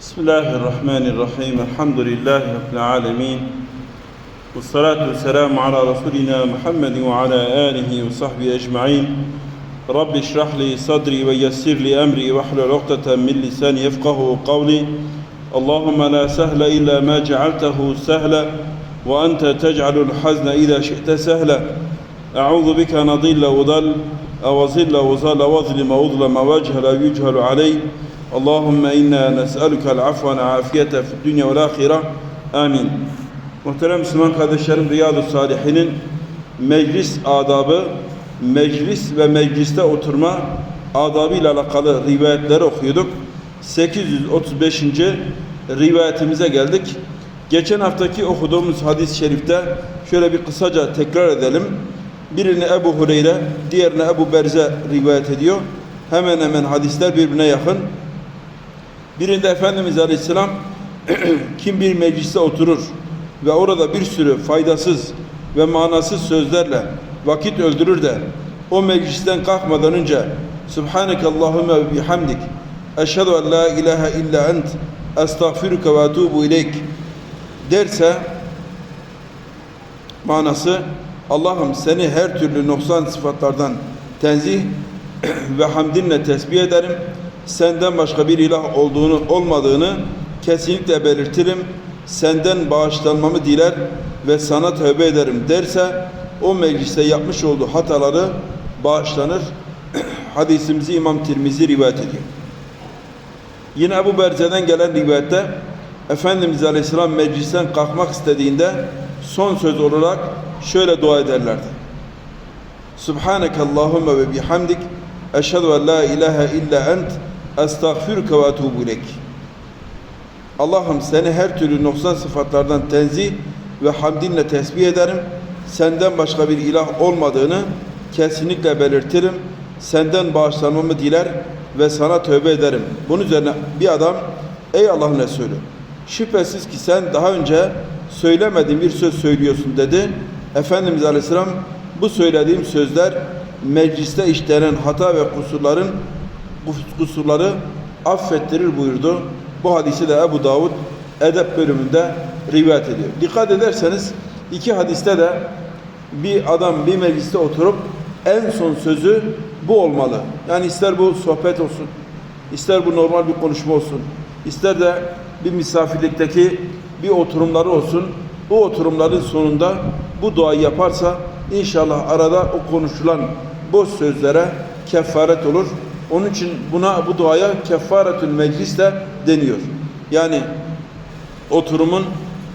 بسم الله الرحمن الرحيم الحمد لله رب العالمين والصلاة والسلام على رسولنا محمد وعلى آله وصحبه أجمعين رب اشرح لي صدري ويسر لي أمري واحلل عقدة من لساني يفقه قولي اللهم لا سهل إلا ما جعلته سهلا وأنت تجعل الحزن إذا شئت سهلا أعوذ بك نضل وضل أو ظل وظل واظلم وأظلم واجهل يجهل علي اللهم إنا نسألك العفو والعافية في الدنيا والآخرة آمين Muhterem Müslüman kardeşlerim Riyadu Salihinin meclis adabı, meclis ve mecliste oturma adabı ile alakalı rivayetleri okuyorduk. 835. rivayetimize geldik. Geçen haftaki okuduğumuz hadis-i şerifte şöyle bir kısaca tekrar edelim. Birini Ebu Hureyre, diğerini Ebu Berze rivayet ediyor. Hemen hemen hadisler birbirine yakın. Birinde Efendimiz Aleyhisselam kim bir mecliste oturur ve orada bir sürü faydasız ve manasız sözlerle vakit öldürür de o meclisten kalkmadan önce Subhaneke Allahümme ve bihamdik Eşhedü en la ilahe illa ent Estağfiruke ve etubu ileyk derse manası Allah'ım seni her türlü noksan sıfatlardan tenzih ve hamdinle tesbih ederim. Senden başka bir ilah olduğunu olmadığını kesinlikle belirtirim. Senden bağışlanmamı diler ve sana tövbe ederim derse o mecliste yapmış olduğu hataları bağışlanır. Hadisimizi İmam Tirmizi rivayet ediyor. Yine Ebu Berze'den gelen rivayette Efendimiz Aleyhisselam meclisten kalkmak istediğinde son söz olarak şöyle dua ederlerdi. Subhaneke Allahümme ve bihamdik eşhedü en la ilahe illa ent estağfiruke ve etubu. Allah'ım seni her türlü noksan sıfatlardan tenzih ve hamdinle tesbih ederim. Senden başka bir ilah olmadığını kesinlikle belirtirim. Senden bağışlanmamı diler ve sana tövbe ederim. Bunun üzerine bir adam ey Allah'ın Resulü şüphesiz ki sen daha önce söylemediğin bir söz söylüyorsun dedi. Efendimiz Aleyhisselam bu söylediğim sözler mecliste işlenen hata ve kusurların kusurları affettirir buyurdu. Bu hadisi de Ebu Davud edep bölümünde rivayet ediyor. Dikkat ederseniz iki hadiste de bir adam bir mecliste oturup en son sözü bu olmalı. Yani ister bu sohbet olsun, ister bu normal bir konuşma olsun, ister de bir misafirlikteki bir oturumları olsun. Bu oturumların sonunda bu duayı yaparsa inşallah arada o konuşulan boş sözlere kefaret olur. Onun için buna bu duaya kefaretül meclis de deniyor. Yani oturumun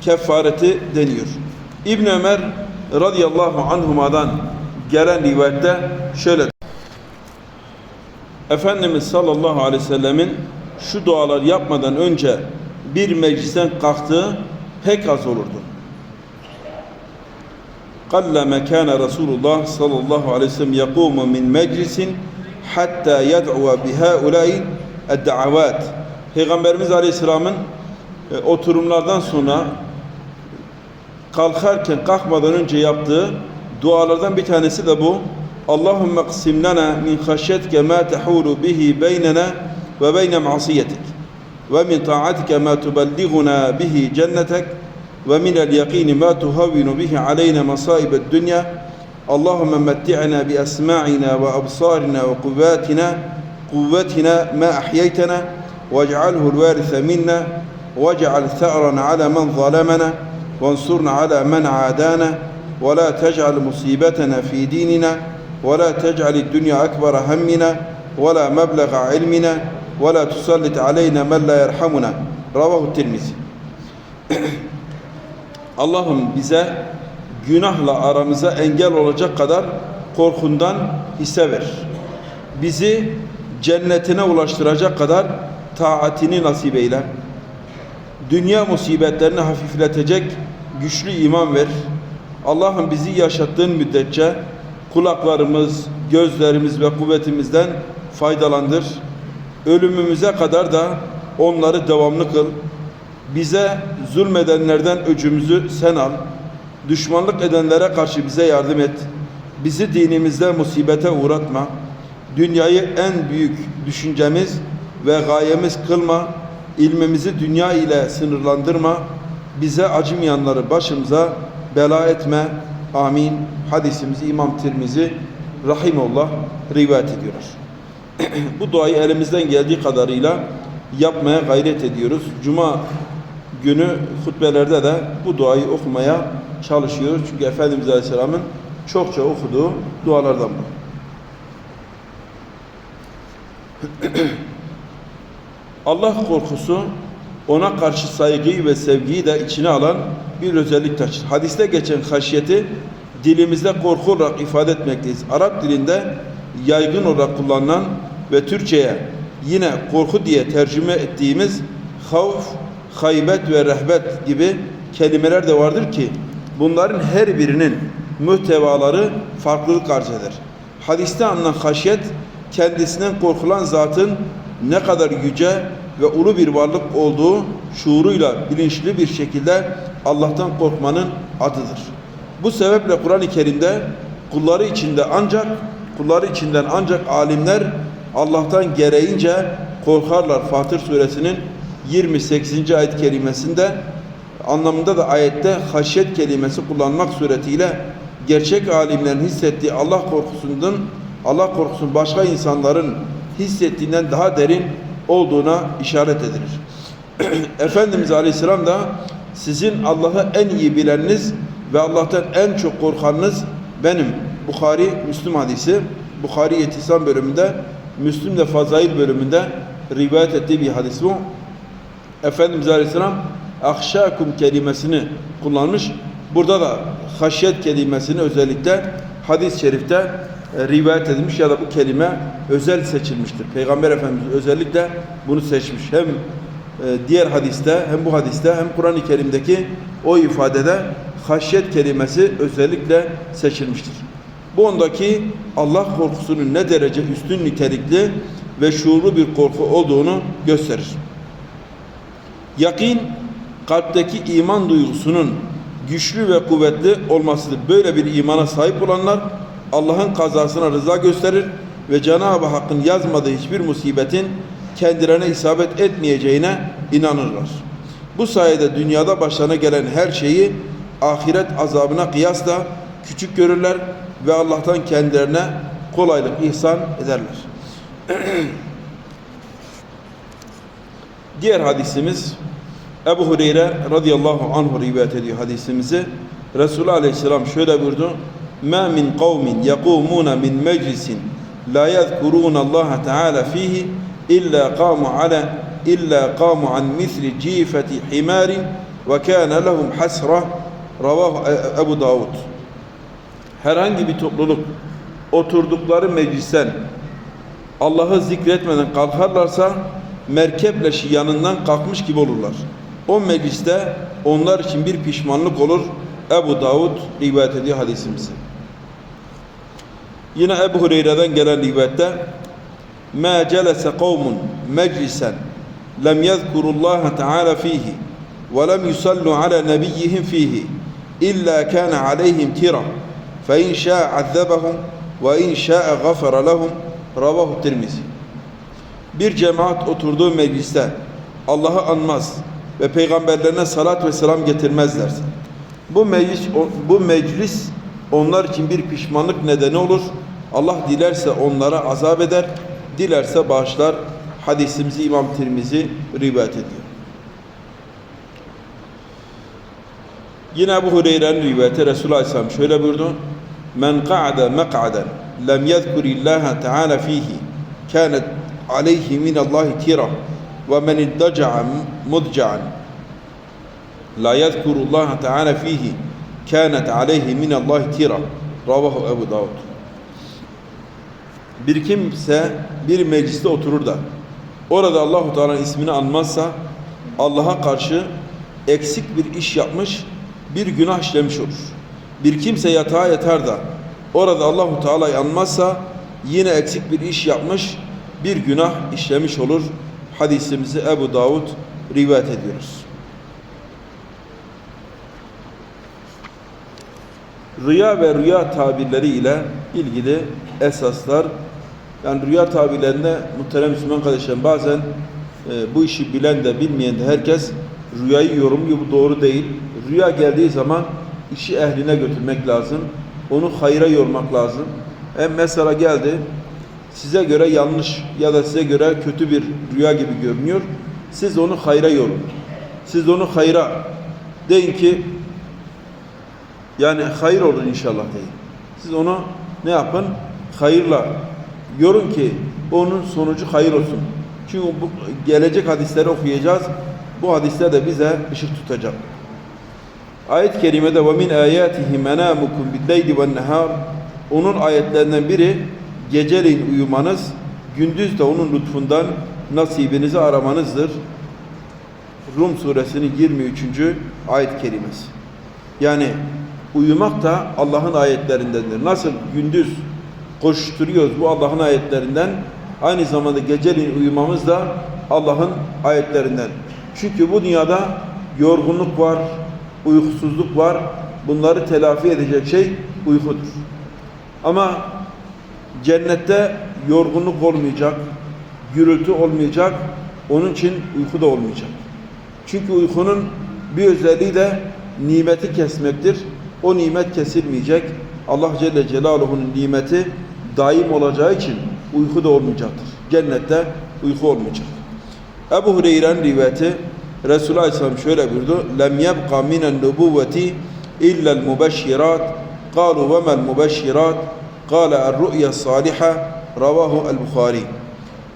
kefareti deniyor. İbn Ömer radıyallahu anhuma'dan gelen rivayette şöyle Efendimiz sallallahu aleyhi ve sellemin şu dualar yapmadan önce bir meclisten kalktığı pek az olurdu. Kalle mekâne Resulullah sallallahu aleyhi ve sellem yakûmu min meclisin hatta yed'u bihaulâin ed'avat. Peygamberimiz Aleyhisselam'ın e, oturumlardan sonra kalkarken kalkmadan önce yaptığı dualardan bir tanesi de bu. Allahümme ksim lana min haşyetke ma tehulu bihi beynena ve beyne masiyetik ve min taatike ma tubelliguna bihi cennetek ve min el yakini ma tuhawwinu bihi aleyna masaibed dünya اللهم متعنا بأسماعنا وأبصارنا وقواتنا قوتنا ما أحييتنا واجعله الوارث منا واجعل ثأرا على من ظلمنا وانصرنا على من عادانا ولا تجعل مصيبتنا في ديننا ولا تجعل الدنيا أكبر همنا ولا مبلغ علمنا ولا تسلط علينا من لا يرحمنا. رواه الترمذي. اللهم bize günahla aramıza engel olacak kadar korkundan hisse ver. Bizi cennetine ulaştıracak kadar taatini nasip eyle. Dünya musibetlerini hafifletecek güçlü iman ver. Allah'ım bizi yaşattığın müddetçe kulaklarımız, gözlerimiz ve kuvvetimizden faydalandır. Ölümümüze kadar da onları devamlı kıl. Bize zulmedenlerden öcümüzü sen al. Düşmanlık edenlere karşı bize yardım et. Bizi dinimizde musibete uğratma. Dünyayı en büyük düşüncemiz ve gayemiz kılma. ilmimizi dünya ile sınırlandırma, bize acımayanları başımıza bela etme. Amin. Hadisimizi İmam Tirmizi Rahimullah rivayet ediyor. Bu duayı elimizden geldiği kadarıyla yapmaya gayret ediyoruz. Cuma günü hutbelerde de bu duayı okumaya çalışıyoruz. Çünkü Efendimiz Aleyhisselam'ın çokça okuduğu dualardan bu. Allah korkusu ona karşı saygıyı ve sevgiyi de içine alan bir özellik taşır. Hadiste geçen haşyeti dilimizde korku olarak ifade etmekteyiz. Arap dilinde yaygın olarak kullanılan ve Türkçe'ye yine korku diye tercüme ettiğimiz havf, haybet ve rehbet gibi kelimeler de vardır ki bunların her birinin mühtevaları farklılık arz eder. Hadiste anlanan haşyet kendisinden korkulan zatın ne kadar yüce ve ulu bir varlık olduğu şuuruyla bilinçli bir şekilde Allah'tan korkmanın adıdır. Bu sebeple Kur'an-ı Kerim'de kulları içinde ancak kulları içinden ancak alimler Allah'tan gereğince korkarlar. Fatır suresinin 28. ayet kelimesinde anlamında da ayette haşyet kelimesi kullanmak suretiyle gerçek alimlerin hissettiği Allah korkusundan Allah korkusunun başka insanların hissettiğinden daha derin olduğuna işaret edilir. Efendimiz Aleyhisselam da sizin Allah'ı en iyi bileniniz ve Allah'tan en çok korkanınız benim. Bukhari Müslüm hadisi. Bukhari Yetisam bölümünde, Müslüm de Fazail bölümünde rivayet ettiği bir hadis bu. Efendimiz Aleyhisselam ahşakum kelimesini kullanmış. Burada da haşyet kelimesini özellikle hadis-i şerifte e, rivayet edilmiş ya da bu kelime özel seçilmiştir. Peygamber Efendimiz özellikle bunu seçmiş. Hem e, diğer hadiste hem bu hadiste hem Kur'an-ı Kerim'deki o ifadede haşyet kelimesi özellikle seçilmiştir. Bu ondaki Allah korkusunun ne derece üstün nitelikli ve şuurlu bir korku olduğunu gösterir. Yakin kalpteki iman duygusunun güçlü ve kuvvetli olmasıdır. Böyle bir imana sahip olanlar Allah'ın kazasına rıza gösterir ve Cenab-ı Hakk'ın yazmadığı hiçbir musibetin kendilerine isabet etmeyeceğine inanırlar. Bu sayede dünyada başlarına gelen her şeyi ahiret azabına kıyasla küçük görürler ve Allah'tan kendilerine kolaylık ihsan ederler. Diğer hadisimiz Ebu Hureyre radıyallahu anhu rivayet ediyor hadisimizi. Resulullah aleyhisselam şöyle buyurdu. Min kavmin yakumuna min meclisin la yezkurun Allah Teala fihi illa qamu ala illa qamu an misli cifeti himarin ve kana lehum hasra ravahu Ebu Davud. Herhangi bir topluluk oturdukları meclisten Allah'ı zikretmeden kalkarlarsa merkeple yanından kalkmış gibi olurlar. O mecliste onlar için bir pişmanlık olur. Ebu Davud rivayet ediyor hadisimizi. Yine Ebu Hureyre'den gelen rivayette مَا جَلَسَ قَوْمٌ مَجْلِسًا لَمْ يَذْكُرُوا اللّٰهَ تَعَالَى ف۪يهِ وَلَمْ يُسَلُّوا عَلَى نَبِيِّهِمْ ف۪يهِ إِلَّا كَانَ عَلَيْهِمْ تِرًا فَاِنْ شَاءَ عَذَّبَهُمْ وَاِنْ شَاءَ غَفَرَ لَهُمْ Ravahu Tirmizi. bir cemaat oturduğu mecliste Allah'ı anmaz ve peygamberlerine salat ve selam getirmezlerse bu meclis bu meclis onlar için bir pişmanlık nedeni olur. Allah dilerse onlara azap eder, dilerse bağışlar. Hadisimizi İmam Tirmizi rivayet ediyor. Yine Ebu Hureyre'nin rivayeti Resulullah Aleyhisselam şöyle buyurdu. Men qa'ada maq'aden lem yezkurillaha teala fihi kânet aleyhi minallahi tira ve men iddaca'a mudca'an la yezkurullaha teala fihi kânet aleyhi minallahi tira ravahu Ebu Davud. Bir kimse bir mecliste oturur da orada Allahu Teala'nın ismini anmazsa Allah'a karşı eksik bir iş yapmış, bir günah işlemiş olur. Bir kimse yatağa yatar da orada Allahu Teala'yı anmazsa yine eksik bir iş yapmış, bir günah işlemiş olur. Hadisimizi Ebu Davud rivayet ediyoruz. Rüya ve rüya tabirleri ile ilgili esaslar yani rüya tabirlerinde muhterem Müslüman kardeşlerim bazen e, bu işi bilen de bilmeyen de herkes rüyayı yorumluyor. Bu doğru değil. Rüya geldiği zaman işi ehline götürmek lazım. Onu hayra yormak lazım. Hem mesela geldi size göre yanlış ya da size göre kötü bir rüya gibi görünüyor. Siz onu hayra yorun. Siz onu hayra deyin ki yani hayır olur inşallah deyin. Siz onu ne yapın? Hayırla yorun ki onun sonucu hayır olsun. Çünkü bu gelecek hadisleri okuyacağız. Bu hadisler de bize ışık tutacak. Ayet-i kerimede ve min ayatihi menamukum bil-leyli ven-nehar onun ayetlerinden biri geceleyin uyumanız, gündüz de onun lütfundan nasibinizi aramanızdır. Rum suresinin 23. ayet-i kerimesi. Yani uyumak da Allah'ın ayetlerindendir. Nasıl gündüz koşturuyoruz bu Allah'ın ayetlerinden, aynı zamanda geceleyin uyumamız da Allah'ın ayetlerinden. Çünkü bu dünyada yorgunluk var, uykusuzluk var. Bunları telafi edecek şey uykudur. Ama cennette yorgunluk olmayacak, gürültü olmayacak, onun için uyku da olmayacak. Çünkü uykunun bir özelliği de nimeti kesmektir. O nimet kesilmeyecek. Allah Celle Celaluhu'nun nimeti daim olacağı için uyku da olmayacaktır. Cennette uyku olmayacak. Ebu Hureyre'nin rivayeti Resulullah Aleyhisselam şöyle buyurdu. Lem yebqa minen nubuvveti illa'l mubeşşirat. Kalu ve mel Kale er-ru'ya saliha. Ravahu el-Bukhari.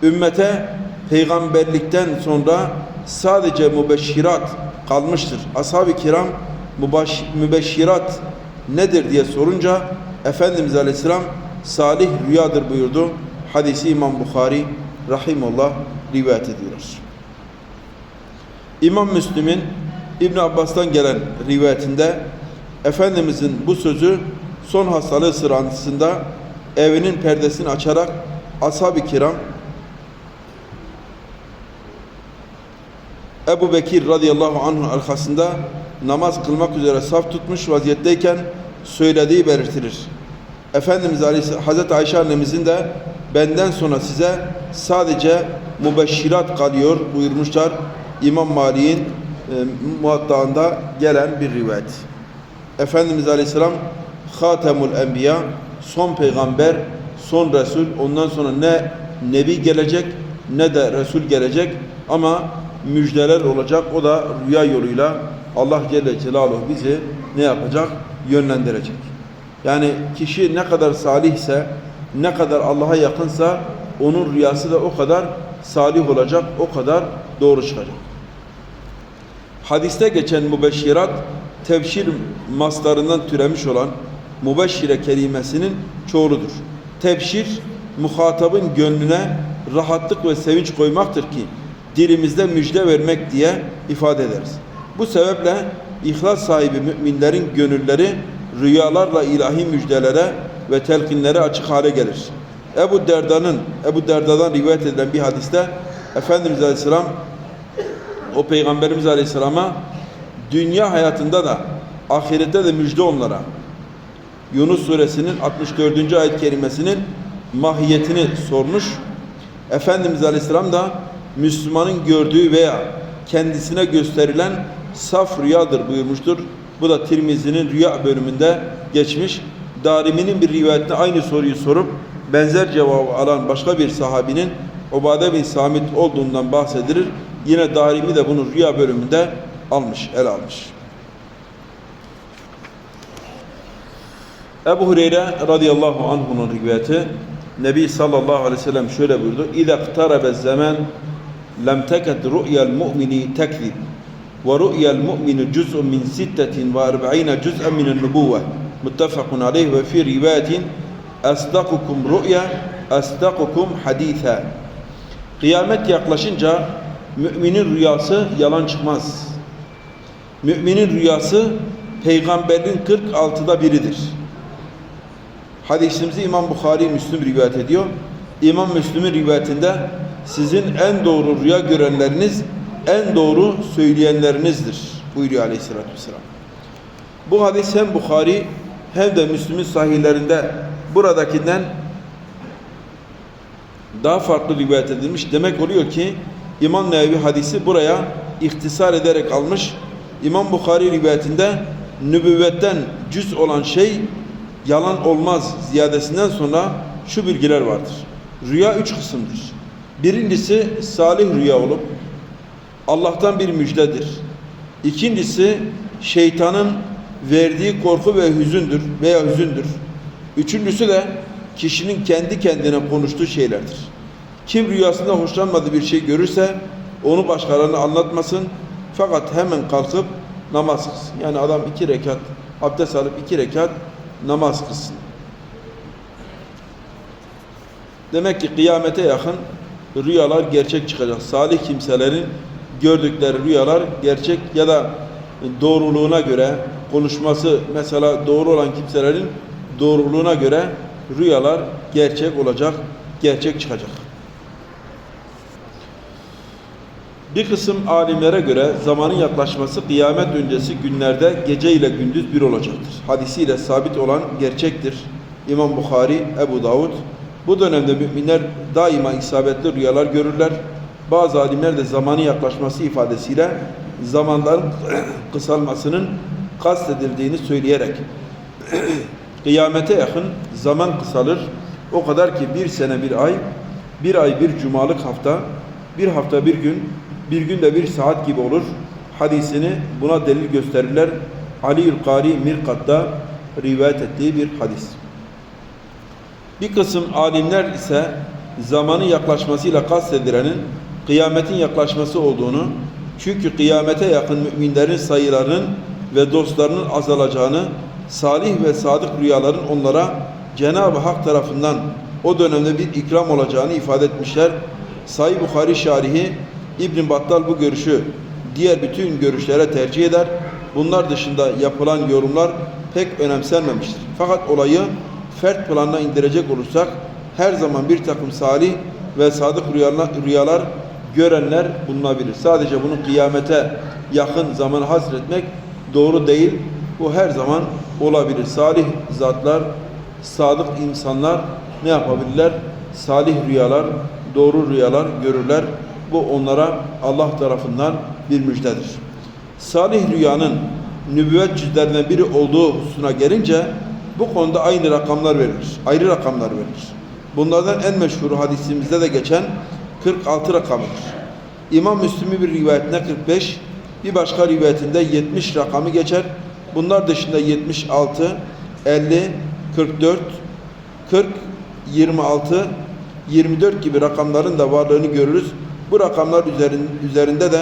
Ümmete peygamberlikten sonra sadece mübeşşirat kalmıştır. Ashab-ı kiram mübaş- mübeşşirat nedir diye sorunca Efendimiz Aleyhisselam salih rüyadır buyurdu. Hadisi İmam Bukhari rahimullah rivayet ediyor. İmam Müslim'in İbn Abbas'tan gelen rivayetinde Efendimizin bu sözü son hastalığı sırasında evinin perdesini açarak ashab-ı kiram Ebu Bekir radıyallahu anh'ın arkasında namaz kılmak üzere saf tutmuş vaziyetteyken söylediği belirtilir. Efendimiz Aleyhisselam, Hazreti Ayşe annemizin de benden sonra size sadece mübeşşirat kalıyor buyurmuşlar. İmam Malik'in e, muhattağında gelen bir rivayet. Efendimiz Aleyhisselam Hatemul Enbiya son peygamber, son Resul. Ondan sonra ne Nebi gelecek ne de Resul gelecek ama müjdeler olacak. O da rüya yoluyla Allah Celle Celaluhu bizi ne yapacak? Yönlendirecek. Yani kişi ne kadar salihse, ne kadar Allah'a yakınsa onun rüyası da o kadar salih olacak, o kadar doğru çıkacak. Hadiste geçen mübeşşirat tevşir maslarından türemiş olan mübeşşire kelimesinin çoğuludur. Tevşir muhatabın gönlüne rahatlık ve sevinç koymaktır ki dilimizde müjde vermek diye ifade ederiz. Bu sebeple ihlas sahibi müminlerin gönülleri rüyalarla ilahi müjdelere ve telkinlere açık hale gelir. Ebu Derda'nın Ebu Derda'dan rivayet edilen bir hadiste Efendimiz Aleyhisselam o Peygamberimiz Aleyhisselam'a dünya hayatında da ahirette de müjde onlara. Yunus suresinin 64. ayet kerimesinin mahiyetini sormuş. Efendimiz Aleyhisselam da Müslümanın gördüğü veya kendisine gösterilen saf rüyadır buyurmuştur. Bu da Tirmizi'nin rüya bölümünde geçmiş. Darimi'nin bir rivayette aynı soruyu sorup benzer cevabı alan başka bir sahabinin Ubade bin Samit olduğundan bahsedilir. Yine Darimi de bunu rüya bölümünde almış, el almış. Ebu Hureyre radıyallahu anh'un rivayeti Nebi sallallahu aleyhi ve sellem şöyle buyurdu. İza iqtaraba zaman lem teked ru'ya'l mu'mini tekzib ve ru'ya'l mu'minu cüz'un min sittetin ve arba'ine cüz'en min nübüvve muttefakun aleyh ve fi rivayetin asdakukum ru'ya asdakukum haditha Kıyamet yaklaşınca müminin rüyası yalan çıkmaz. Müminin rüyası peygamberin 46'da biridir. Hadisimizi İmam Bukhari Müslüm rivayet ediyor. İmam Müslüm'ün rivayetinde sizin en doğru rüya görenleriniz en doğru söyleyenlerinizdir buyuruyor aleyhissalatü vesselam. Bu hadis hem Bukhari hem de Müslüm'ün sahihlerinde buradakinden daha farklı rivayet edilmiş. Demek oluyor ki İmam Nevevi hadisi buraya ihtisar ederek almış. İmam Bukhari rivayetinde nübüvvetten cüz olan şey yalan olmaz ziyadesinden sonra şu bilgiler vardır. Rüya üç kısımdır. Birincisi salih rüya olup Allah'tan bir müjdedir. İkincisi şeytanın verdiği korku ve hüzündür veya hüzündür. Üçüncüsü de kişinin kendi kendine konuştuğu şeylerdir. Kim rüyasında hoşlanmadığı bir şey görürse onu başkalarına anlatmasın fakat hemen kalkıp namaz kılsın. Yani adam iki rekat abdest alıp iki rekat namaz kılsın. Demek ki kıyamete yakın rüyalar gerçek çıkacak. Salih kimselerin gördükleri rüyalar gerçek ya da doğruluğuna göre konuşması mesela doğru olan kimselerin doğruluğuna göre rüyalar gerçek olacak, gerçek çıkacak. Bir kısım alimlere göre zamanın yaklaşması kıyamet öncesi günlerde gece ile gündüz bir olacaktır. Hadisiyle sabit olan gerçektir. İmam Bukhari, Ebu Davud bu dönemde müminler daima isabetli rüyalar görürler. Bazı alimler de zamanın yaklaşması ifadesiyle zamanların kısalmasının kastedildiğini söyleyerek kıyamete yakın zaman kısalır. O kadar ki bir sene bir ay, bir ay bir cumalık hafta, bir hafta bir gün, bir günde bir saat gibi olur. Hadisini buna delil gösterirler. Ali Kari Mirkat'ta rivayet ettiği bir hadis. Bir kısım alimler ise zamanın yaklaşmasıyla kastedilenin kıyametin yaklaşması olduğunu, çünkü kıyamete yakın müminlerin sayılarının ve dostlarının azalacağını, salih ve sadık rüyaların onlara Cenab-ı Hak tarafından o dönemde bir ikram olacağını ifade etmişler. Sahih Bukhari şarihi İbn Battal bu görüşü diğer bütün görüşlere tercih eder. Bunlar dışında yapılan yorumlar pek önemsenmemiştir. Fakat olayı fert planına indirecek olursak her zaman bir takım salih ve sadık rüyalar, rüyalar görenler bulunabilir. Sadece bunu kıyamete yakın zaman hasretmek doğru değil. Bu her zaman olabilir. Salih zatlar, sadık insanlar ne yapabilirler? Salih rüyalar, doğru rüyalar görürler. Bu onlara Allah tarafından bir müjdedir. Salih rüyanın nübüvvet cüzlerinden biri olduğu hususuna gelince bu konuda aynı rakamlar verilir. Ayrı rakamlar verilir. Bunlardan en meşhur hadisimizde de geçen 46 rakamıdır. İmam Müslim'i bir rivayetinde 45, bir başka rivayetinde 70 rakamı geçer. Bunlar dışında 76, 50, 44, 40, 26, 24 gibi rakamların da varlığını görürüz. Bu rakamlar üzerinde de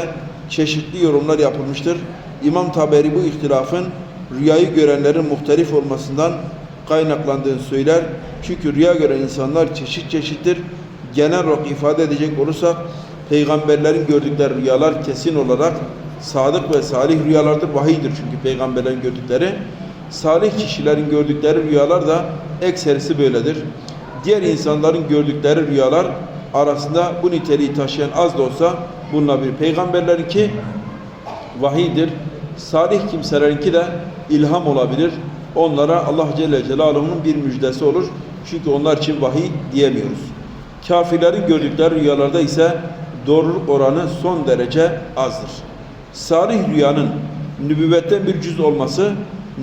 çeşitli yorumlar yapılmıştır. İmam Taberi bu ihtilafın rüyayı görenlerin muhtelif olmasından kaynaklandığını söyler. Çünkü rüya gören insanlar çeşit çeşittir. Genel olarak ifade edecek olursak peygamberlerin gördükleri rüyalar kesin olarak sadık ve salih rüyalardır. Vahiydir çünkü peygamberlerin gördükleri. Salih kişilerin gördükleri rüyalar da ekserisi böyledir. Diğer insanların gördükleri rüyalar arasında bu niteliği taşıyan az da olsa bulunabilir. Peygamberlerinki vahiydir. Salih kimselerinki de ilham olabilir. Onlara Allah Celle Celaluhu'nun bir müjdesi olur. Çünkü onlar için vahiy diyemiyoruz. Kafirlerin gördükleri rüyalarda ise doğruluk oranı son derece azdır. Salih rüyanın nübüvvetten bir cüz olması,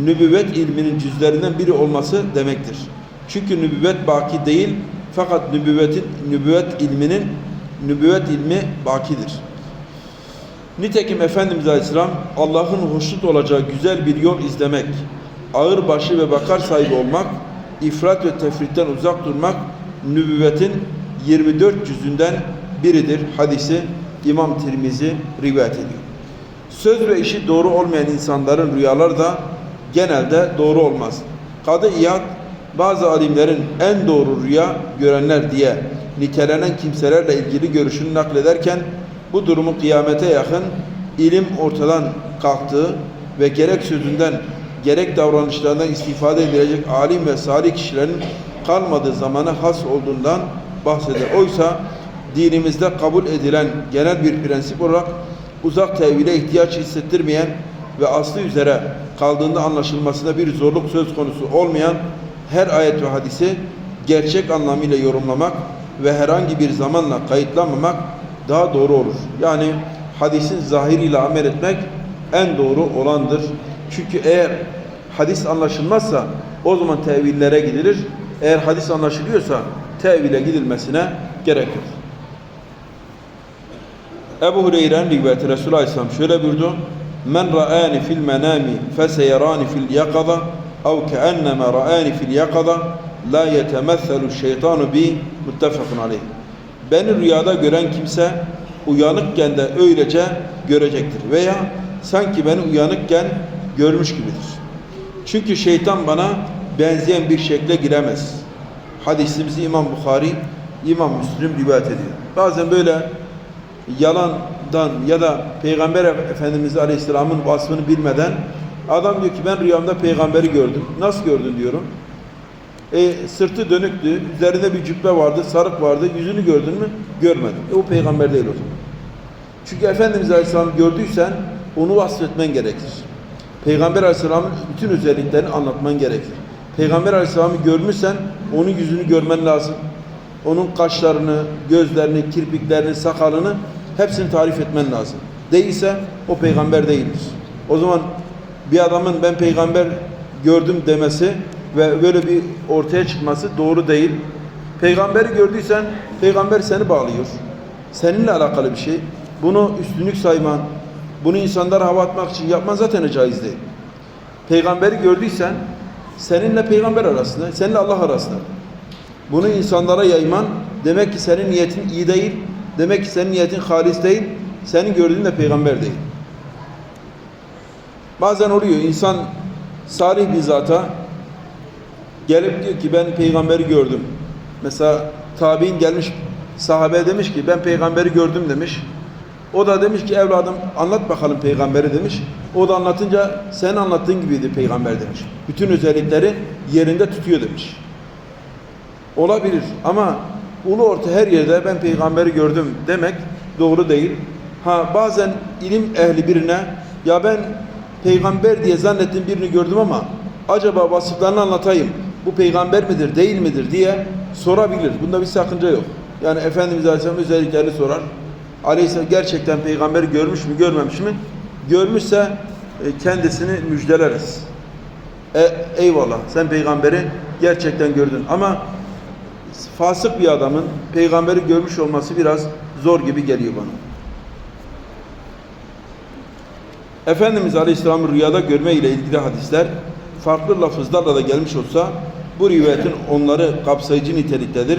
nübüvvet ilminin cüzlerinden biri olması demektir. Çünkü nübüvvet baki değil, fakat nübüvvetin, nübüvvet ilminin nübüvvet ilmi bakidir. Nitekim Efendimiz Aleyhisselam Allah'ın hoşnut olacağı güzel bir yol izlemek, ağır başı ve bakar sahibi olmak, ifrat ve tefritten uzak durmak nübüvvetin 24 cüzünden biridir. Hadisi İmam Tirmizi rivayet ediyor. Söz ve işi doğru olmayan insanların rüyaları da genelde doğru olmaz. Kadı İyad bazı alimlerin en doğru rüya görenler diye nitelenen kimselerle ilgili görüşünü naklederken bu durumu kıyamete yakın ilim ortadan kalktığı ve gerek sözünden gerek davranışlarından istifade edilecek alim ve salih kişilerin kalmadığı zamana has olduğundan bahseder. Oysa dinimizde kabul edilen genel bir prensip olarak uzak tevhile ihtiyaç hissettirmeyen ve aslı üzere kaldığında anlaşılmasında bir zorluk söz konusu olmayan her ayet ve hadisi gerçek anlamıyla yorumlamak ve herhangi bir zamanla kayıtlamamak daha doğru olur. Yani hadisin zahiriyle amel etmek en doğru olandır. Çünkü eğer hadis anlaşılmazsa o zaman tevillere gidilir. Eğer hadis anlaşılıyorsa tevile gidilmesine gerek yok. Ebu Hureyre'nin rivayeti Resulullah Aleyhisselam şöyle buyurdu. Men ra'ani fil menami feseyerani fil yakaza ev keenneme ra'ani fil yakaza la yetemesselu şeytanu bi muttefakun aleyh. Beni rüyada gören kimse uyanıkken de öylece görecektir. Veya sanki beni uyanıkken görmüş gibidir. Çünkü şeytan bana benzeyen bir şekle giremez. Hadisimizi İmam Bukhari, İmam Müslim rivayet ediyor. Bazen böyle yalandan ya da Peygamber Efendimiz Aleyhisselam'ın vasfını bilmeden adam diyor ki ben rüyamda peygamberi gördüm. Nasıl gördün diyorum. E, sırtı dönüktü, üzerinde bir cübbe vardı, sarık vardı. Yüzünü gördün mü? Görmedim. E, o peygamber değil o zaman. Çünkü Efendimiz Aleyhisselam'ı gördüysen onu vasfetmen gerekir. Peygamber Aleyhisselam'ın bütün özelliklerini anlatman gerekir. Peygamber Aleyhisselam'ı görmüşsen onun yüzünü görmen lazım. Onun kaşlarını, gözlerini, kirpiklerini, sakalını hepsini tarif etmen lazım. Değilse o peygamber değildir. O zaman bir adamın ben peygamber gördüm demesi ve böyle bir ortaya çıkması doğru değil. Peygamberi gördüysen peygamber seni bağlıyor. Seninle alakalı bir şey. Bunu üstünlük sayman, bunu insanlara hava atmak için yapman zaten caiz değil. Peygamberi gördüysen seninle peygamber arasında, seninle Allah arasında. Bunu insanlara yayman demek ki senin niyetin iyi değil. Demek ki senin niyetin halis değil. Senin gördüğün de peygamber değil. Bazen oluyor insan salih bir zata gelip diyor ki ben peygamberi gördüm. Mesela tabi'in gelmiş sahabe demiş ki ben peygamberi gördüm demiş. O da demiş ki evladım anlat bakalım peygamberi demiş. O da anlatınca sen anlattığın gibiydi peygamber demiş. Bütün özellikleri yerinde tutuyor demiş. Olabilir ama ulu orta her yerde ben peygamberi gördüm demek doğru değil. Ha bazen ilim ehli birine ya ben peygamber diye zannettiğim birini gördüm ama acaba vasıflarını anlatayım. Bu peygamber midir değil midir diye sorabilir. Bunda bir sakınca yok. Yani Efendimiz Aleyhisselam özelliklerini sorar. Aleyhisselam gerçekten peygamberi görmüş mü görmemiş mi? Görmüşse e, kendisini müjdeleriz. E, eyvallah sen peygamberi gerçekten gördün ama fasık bir adamın peygamberi görmüş olması biraz zor gibi geliyor bana. Efendimiz Aleyhisselam'ı rüyada görme ile ilgili hadisler farklı lafızlarla da gelmiş olsa bu rivayetin onları kapsayıcı niteliktedir.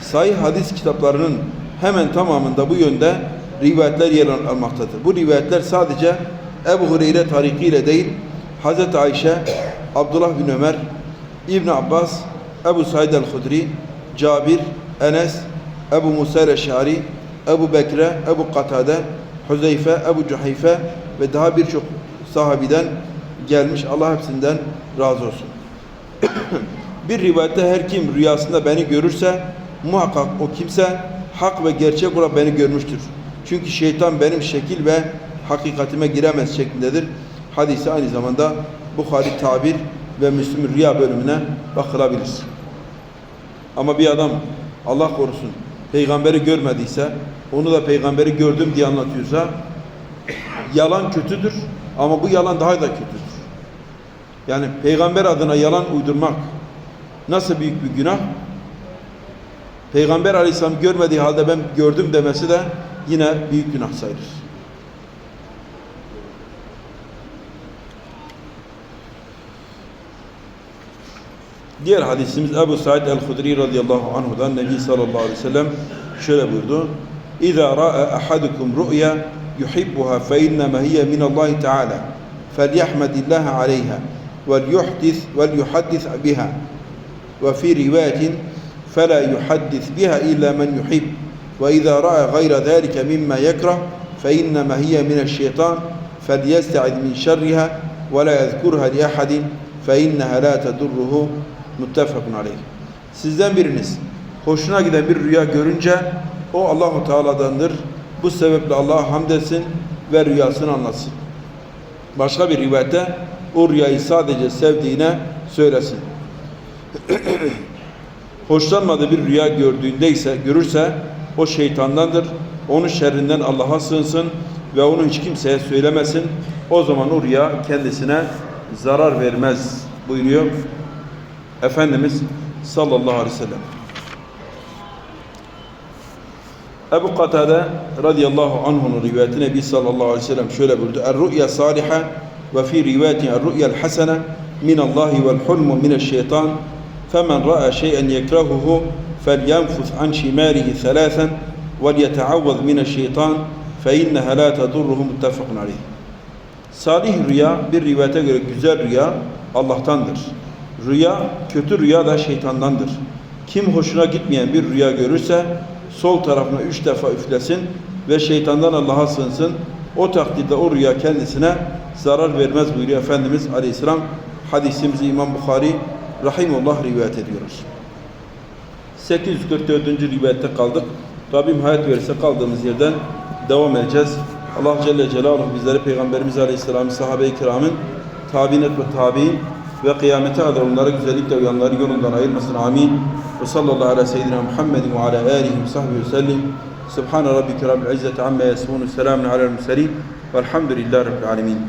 Sahih hadis kitaplarının hemen tamamında bu yönde rivayetler yer almaktadır. Bu rivayetler sadece Ebu Hureyre tarikiyle değil, Hazreti Ayşe, Abdullah bin Ömer, İbn Abbas, Ebu Said el-Hudri, Cabir, Enes, Ebu Musa el-Eşari, Ebu Bekre, Ebu Katade, Huzeyfe, Ebu Cuhayfe ve daha birçok sahabiden gelmiş. Allah hepsinden razı olsun. bir rivayette her kim rüyasında beni görürse muhakkak o kimse hak ve gerçek olarak beni görmüştür. Çünkü şeytan benim şekil ve hakikatime giremez şeklindedir. Hadisi aynı zamanda Bukhari tabir ve Müslüm Rüya bölümüne bakılabilir. Ama bir adam Allah korusun peygamberi görmediyse onu da peygamberi gördüm diye anlatıyorsa yalan kötüdür ama bu yalan daha da kötüdür. Yani peygamber adına yalan uydurmak nasıl büyük bir günah? Peygamber aleyhisselam görmediği halde ben gördüm demesi de yine büyük günah sayılır. Diğer hadisimiz Ebu Said el-Hudri radıyallahu anhudan Nebi sallallahu aleyhi ve sellem şöyle buyurdu. İza ra'a ahadukum ru'ya يحبها فإنما هي من الله تعالى فليحمد الله عليها وليحدث وليحدث بها. وفي رواية فلا يحدث بها إلا من يحب. وإذا رأى غير ذلك مما يكره فإنما هي من الشيطان فليستعذ من شرها ولا يذكرها لأحد فإنها لا تدره متفق عليه. Sizden biriniz hoşuna giden bir rüya görünce o Allahu Teala'dandır Bu sebeple Allah'a hamd etsin ve rüyasını anlatsın. Başka bir rivayette o rüyayı sadece sevdiğine söylesin. hoşlanmadığı bir rüya gördüğünde ise görürse o şeytandandır. onun şerrinden Allah'a sığınsın ve onu hiç kimseye söylemesin. O zaman o rüya kendisine zarar vermez buyuruyor Efendimiz sallallahu aleyhi ve sellem. Ebu Katade radıyallahu anh'un rivayeti Nebi sallallahu aleyhi ve sellem şöyle buyurdu. Er-rü'ya saliha ve fi rivayetin er-rü'ya hasene min Allahi vel hulmu mineşşeytan femen ra'a şey'en yekrahuhu felyenfus an thalâthen vel yeta'avvaz mineşşeytan fe inneha la tedurruhu muttefakun aleyh. Salih rüya bir rivayete göre güzel rüya Allah'tandır. Rüya kötü rüya da şeytandandır. Kim hoşuna gitmeyen bir rüya görürse sol tarafına üç defa üflesin ve şeytandan Allah'a sığınsın. O takdirde o rüya kendisine zarar vermez buyuruyor Efendimiz Aleyhisselam. Hadisimizi İmam Bukhari Rahimullah rivayet ediyoruz. 844. rivayette kaldık. Rabbim hayat verirse kaldığımız yerden devam edeceğiz. Allah Celle Celaluhu bizleri Peygamberimiz Aleyhisselam'ın sahabe-i kiramın tabinet ve tabi'in ve kıyamete kadar onlara güzellikle uyanları yolundan ayırmasın. Amin. Ve sallallahu ala seyyidina Muhammedin ve ala alihi ve sahbihi ve sellim. Subhane rabbike rabbil izzeti amma yasifun. Selamun alel murselin. Velhamdülillahi rabbil alemin.